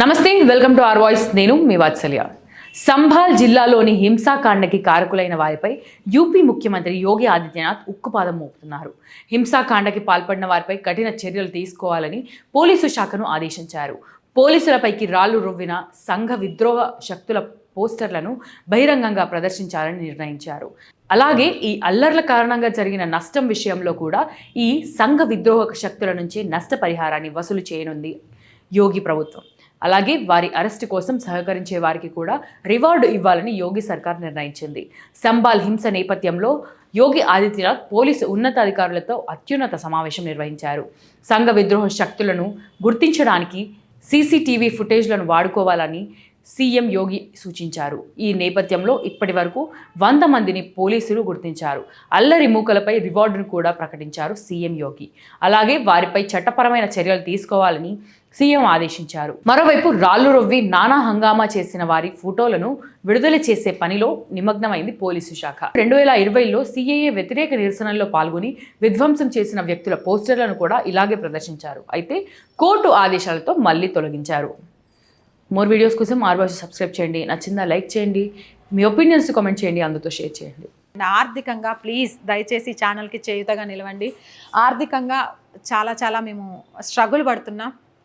నమస్తే welcome to are voice. నేను మీ వాత్సల్య. సంభాల్ జిల్లాలోని హింసాకాండకి కారకులైన వారిపై యూపీ ముఖ్యమంత్రి యోగి ఆదిత్యనాథ్ ఉక్కుపాదం మోపుతున్నారు. హింసాకాండకి పాల్పడిన వారిపై కఠిన చర్యలు తీసుకోవాలని పోలీసు శాఖను ఆదేశించారు. పోలీసులపైకి రాళ్ళు రువ్విన సంఘ విద్రోహ శక్తుల పోస్టర్లను బహిరంగంగా ప్రదర్శించాలని నిర్ణయించారు. అలాగే ఈ అల్లర్ల కారణంగా జరిగిన నష్టం విషయంలో కూడా ఈ సంఘ విద్రోహ శక్తుల నుంచి నష్టపరిహారాన్ని వసూలు చేయనుంది యోగి ప్రభుత్వం. అలాగే వారి అరెస్టు కోసం సహకరించే వారికి కూడా రివార్డు ఇవ్వాలని యోగి సర్కార్ నిర్ణయించింది. సంబాల్ హింస నేపథ్యంలో యోగి ఆదిత్యనాథ్ పోలీసు ఉన్నతాధికారులతో అత్యున్నత సమావేశం నిర్వహించారు. సంఘ విద్రోహ శక్తులను గుర్తించడానికి సీసీటీవీ ఫుటేజ్లను వాడుకోవాలని సీఎం యోగి సూచించారు. ఈ నేపథ్యంలో ఇప్పటి వరకు వంద మందిని పోలీసులు గుర్తించారు. అల్లరి మూకలపై రివార్డును కూడా ప్రకటించారు సీఎం యోగి. అలాగే వారిపై చట్టపరమైన చర్యలు తీసుకోవాలని సీఎం ఆదేశించారు. మరోవైపు రాళ్ళు రొవ్వి నానా హంగామా చేసిన వారి ఫోటోలను విడుదల చేసే పనిలో నిమగ్నమైంది పోలీసు శాఖ. రెండు వేల ఇరవైలో సీఏఏ వ్యతిరేక నిరసనల్లో పాల్గొని విధ్వంసం చేసిన వ్యక్తుల పోస్టర్లను కూడా ఇలాగే ప్రదర్శించారు. అయితే కోర్టు ఆదేశాలతో మళ్ళీ తొలగించారు. మోర్ వీడియోస్ కోసం ఆర్వాసి సబ్స్క్రైబ్ చేయండి. నచ్చిందా లైక్ చేయండి. మీ ఒపీనియన్స్ కామెంట్ చేయండి. అందుతో షేర్ చేయండి. ఆర్థికంగా ప్లీజ్ దయచేసి ఛానల్కి చేయుతగా నిలవండి. ఆర్థికంగా చాలా చాలా మేము స్ట్రగుల్ పడుతున్నాం.